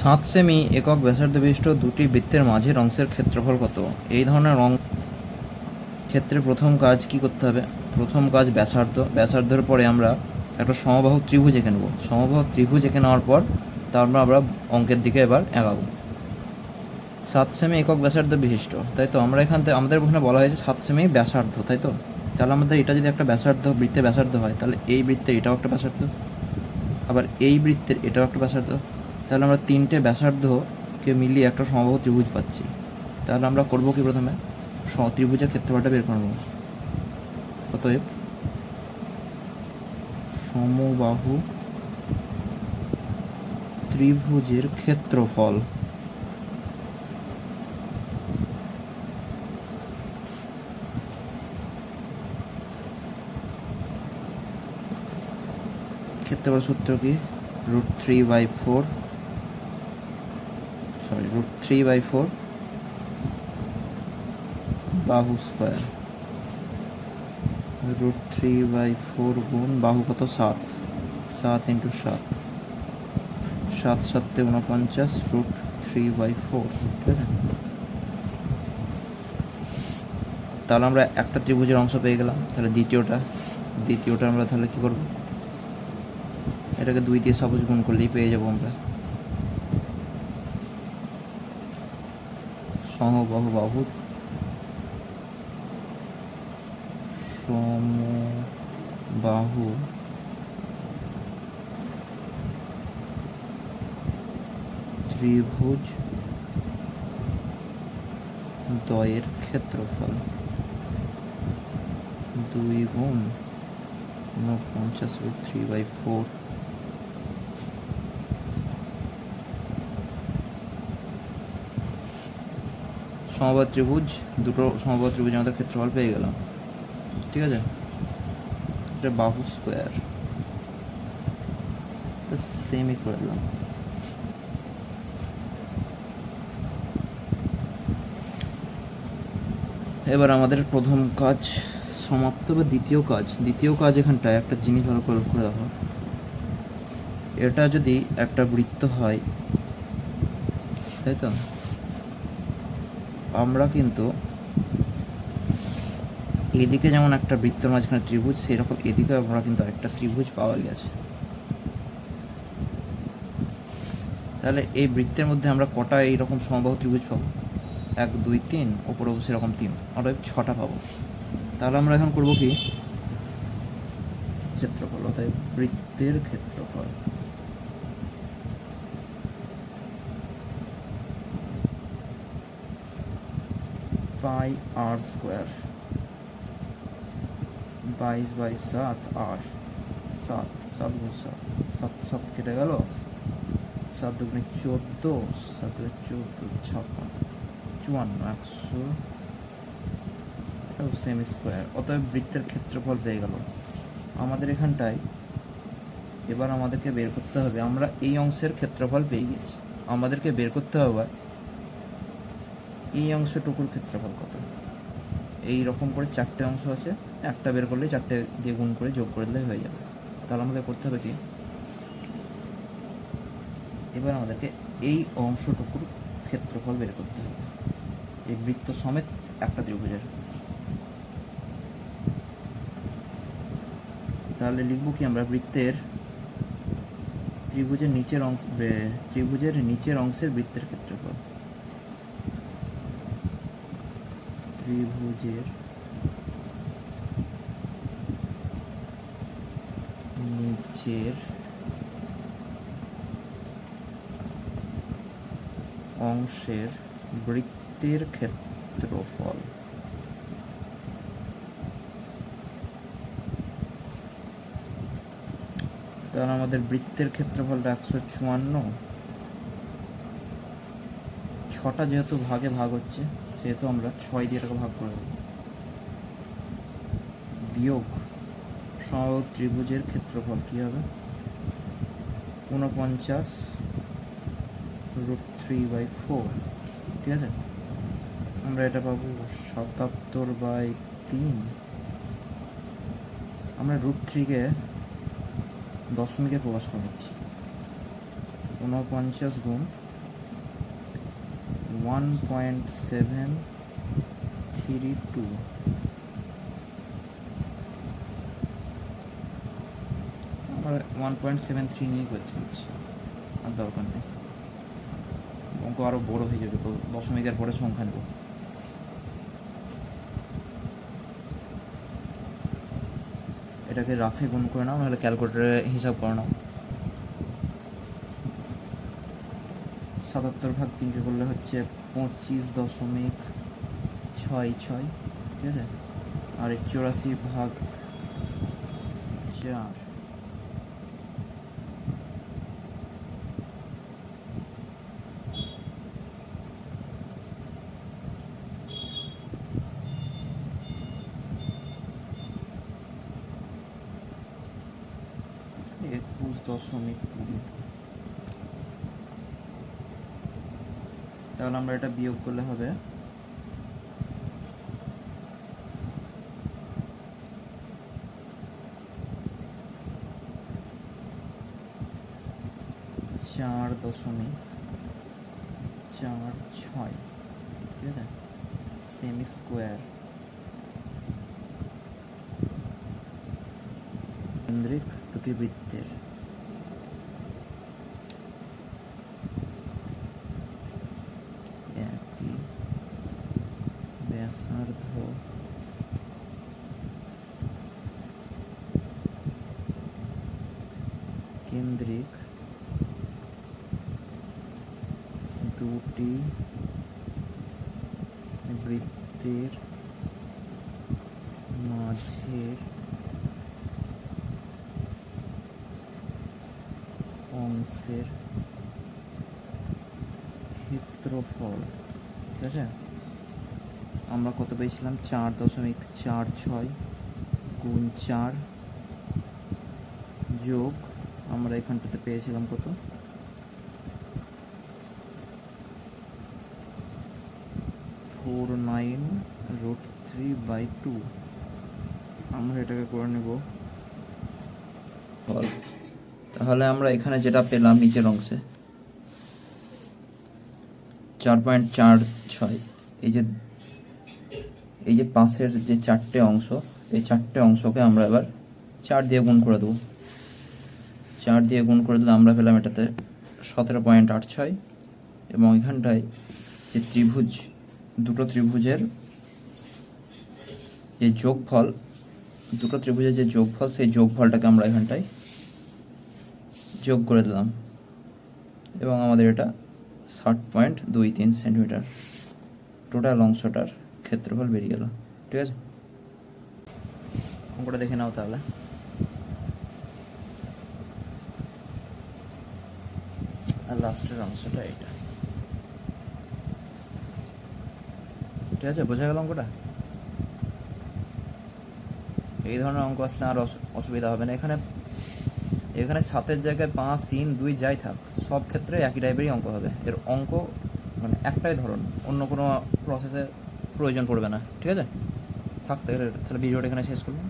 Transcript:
সাত সেমি একক ব্যাসার্ধ বিশিষ্ট দুটি বৃত্তের মাঝের অংশের ক্ষেত্রফল কত? এই ধরনের রং ক্ষেত্রে প্রথম কাজ কি করতে হবে? প্রথম কাজ ব্যাসার্ধ। ব্যাসার্ধের পরে আমরা একটা সমবাহু ত্রিভুজ এঁকে নেব। সমবাহু ত্রিভুজ এঁকে নেওয়ার পর তারপর আমরা অঙ্কের দিকে এবার এগাবো। সাত সেমি একক ব্যাসার্ধ বিশিষ্ট তাই তো? আমরা এখান থেকে, আমাদের ওখানে বলা হয়েছে সাত সেমি ব্যাসার্ধ, তাই তো? তাহলে আমাদের এটা যদি একটা ব্যাসার্ধ বৃত্তের ব্যাসার্ধ হয়, তাহলে এই বৃত্তের এটাও একটা ব্যাসার্ধ। আবার এই বৃত্তের এটাও একটা ব্যাসার্ধ। তাহলে আমরা তিনটে ব্যাসার্ধকে মিলিয়ে একটা সমবাহু ত্রিভুজ পাচ্ছি। তাহলে আমরা করব কি প্রথমে? ত্রিভুজের ক্ষেত্রফলটা বের করব। অতএব সমবাহু ত্রিভুজের ক্ষেত্রফল ক্ষেত্রফল সূত্র কি? Root three by four sorry root three by four বাহু square root three by four গুণ বাহু কত? সাত। সাত ইন্টু সাত। সাত সাতে উনপঞ্চাশ রুট থ্রি বাই ফোর ঠিক আছে? তাহলে আমরা একটা ত্রিভুজের অংশ পেয়ে গেলাম। তাহলে দ্বিতীয়টা। দ্বিতীয়টা আমরা তাহলে কী করব? এটাকে দুই দিয়ে সবুজ গুণ করলেই পেয়ে যাব আমরা। সমবাহু বাহু সমবাহু ত্রিভুজ দ্বয়ের ক্ষেত্রফল. দুই গুণ উনপঞ্চাশ রুট থ্রি বাই ফোর সমবাদ ত্রিভুজ, দুটো সমবাদ ত্রিভুজ আমাদের ক্ষেত্রফল পেয়ে গেলাম। ঠিক আছে? এটা বাহু স্কোয়ার সেমই করে দিলাম। এবার আমাদের প্রথম কাজ সমাপ্ত বা দ্বিতীয় কাজ। দ্বিতীয় কাজ এখানটায় একটা জিনিস ভালো করে করে দেখো। এটা যদি একটা বৃত্ত হয়, তাই তো? আমরা কিন্তু এদিকে যেমন একটা বৃত্তের মাঝখানে ত্রিভুজ, সেরকম এদিকে আমরা কিন্তু আরেকটা ত্রিভুজ পাওয়া গেছে। তাহলে এই বৃত্তের মধ্যে আমরা কটা এইরকম সমবাহু ত্রিভুজ পাবো? এক, দুই, তিন ওপরেও সেরকম তিন আমরা ছটা পাবো। তাহলে আমরা এখন করব কি? ক্ষেত্রফল অর্থাৎ বৃত্তের ক্ষেত্রফল। পাই আর স্কোয়ার। বাইশ বাই সাত আর। সাত সাত গুণ সাত। সাত সাত কেটে গেল। সাত দুগুণে চোদ্দ, সাত চোদ্দ, ছাপ্পান্ন। চুয়ান্ন, একশো। সেমি স্কোয়ার অতএব বৃত্তের ক্ষেত্রফল পেয়ে গেল। আমাদের এখানটায় এবার আমাদেরকে বের করতে হবে। আমরা এই অংশের ক্ষেত্রফল পেয়ে গেছি। আমাদেরকে বের করতে হবে এই অংশটুকুর ক্ষেত্রফল কত? এই রকম করে চারটে অংশ আছে, একটা বের করলে চারটে দিয়ে গুণ করে যোগ করে দিলে হয়ে যাবে। তাহলে আমাদের করতে হবে কি? এবার আমাদেরকে এই অংশটুকুর ক্ষেত্রফল বের করতে হবে। এই বৃত্ত সমেত একটা ত্রিভুজের। তাহলে লিখব কি আমরা বৃত্তের ত্রিভুজের নিচের অংশ ত্রিভুজের নিচের অংশের বৃত্তের ক্ষেত্রফল। ত্রিভুজের নিচের অংশের বৃত্তের ক্ষেত্রফল। তাহলে আমাদের বৃত্তের ক্ষেত্রফলটা একশো চুয়ান্ন। ছটা যেহেতু ভাগে ভাগ হচ্ছে, সেহেতু আমরা ছয় দিয়ে এটাকে ভাগ করে দেবো। বিয়োগ সমবাহু ত্রিভুজের ক্ষেত্রফল কী হবে? ঊনপঞ্চাশ রুট থ্রি বাই ফোর ঠিক আছে? আমরা এটা পাবো সাতাত্তর বাই তিন। আমরা রুট থ্রিকে দশমিকে প্রকাশ করে নিচ্ছি। ঊনপঞ্চাশ গুণ one point seven three two আমরা ওয়ান পয়েন্ট সেভেন থ্রি নিয়ে করছি আর দরকার নেই। অঙ্ক আরও বড় হয়ে যাবে, তো দশমিকের পরে সংখ্যা নেব। এটাকে রাফে গুণ করে নাও, নাহলে ক্যালকুলেটারে হিসাব করে নাও। সাতাত্তর ভাগ তিনকে করলে হচ্ছে পঁচিশ দশমিক ছয় ছয় ঠিক আছে? আর চুরাশি ভাগ চার। একুশ দশমিক কুড়ি। তাহলে আমরা এটা বিয়োগ করলে হবে। চার দশমিক চার ছয়, ঠিক আছে? সেমি স্কোয়ার কেন্দ্রিক দুটি বৃত্তের একই ব্যাসার্ধ কেন্দ্রিক দুটি বৃত্তের মাঝের অংশের ক্ষেত্রফল ঠিক আছে? আমরা কত পেয়েছিলাম? চার দশমিক চার ছয় গুণ চার যোগ আমরা এখানটাতে পেয়েছিলাম কত? Four nine root three by two. আমরা এটাকে করে নেব। তাহলে আমরা এখানে যেটা পেলাম নিচের অংশে, চার পয়েন্ট চার ছয়। এই যে এই যে পাশের যে চারটে অংশ, এই চারটে অংশকে আমরা এবার চার দিয়ে গুণ করে দেবো। চার দিয়ে গুণ করে দিলে আমরা পেলাম এটাতে সতেরো পয়েন্ট আট ছয় এবং এখানটায় যে ত্রিভুজ, দুটো ত্রিভুজের যে যোগফল, দুটো ত্রিভুজের যে যোগফল, সেই যোগফলটাকে আমরা এখানটায় যোগ করে দিলাম এবং আমাদের এটা ষাট পয়েন্ট দুই তিন সেন্টিমিটার টোটাল অংশটার ক্ষেত্রফল বেরিয়ে গেল, ঠিক আছে? অঙ্কটা দেখে নাও তাহলে। আর লাস্টের অংশটা এটা ঠিক আছে, বোঝা গেল অঙ্কটা? এই ধরনের অঙ্ক আসলে আর অসু- অসুবিধা হবে না। এখানে এখানে সাতের জায়গায় পাঁচ, তিন, দুই যাই থাক, সব ক্ষেত্রে একই টাইপেরই অঙ্ক হবে। এর অঙ্ক মানে একটাই ধরন, অন্য কোনো প্রসেসে প্রয়োজন পড়বে না ঠিক আছে? থাক তাহলে তাহলে ভিডিওটা এখানে শেষ করলাম।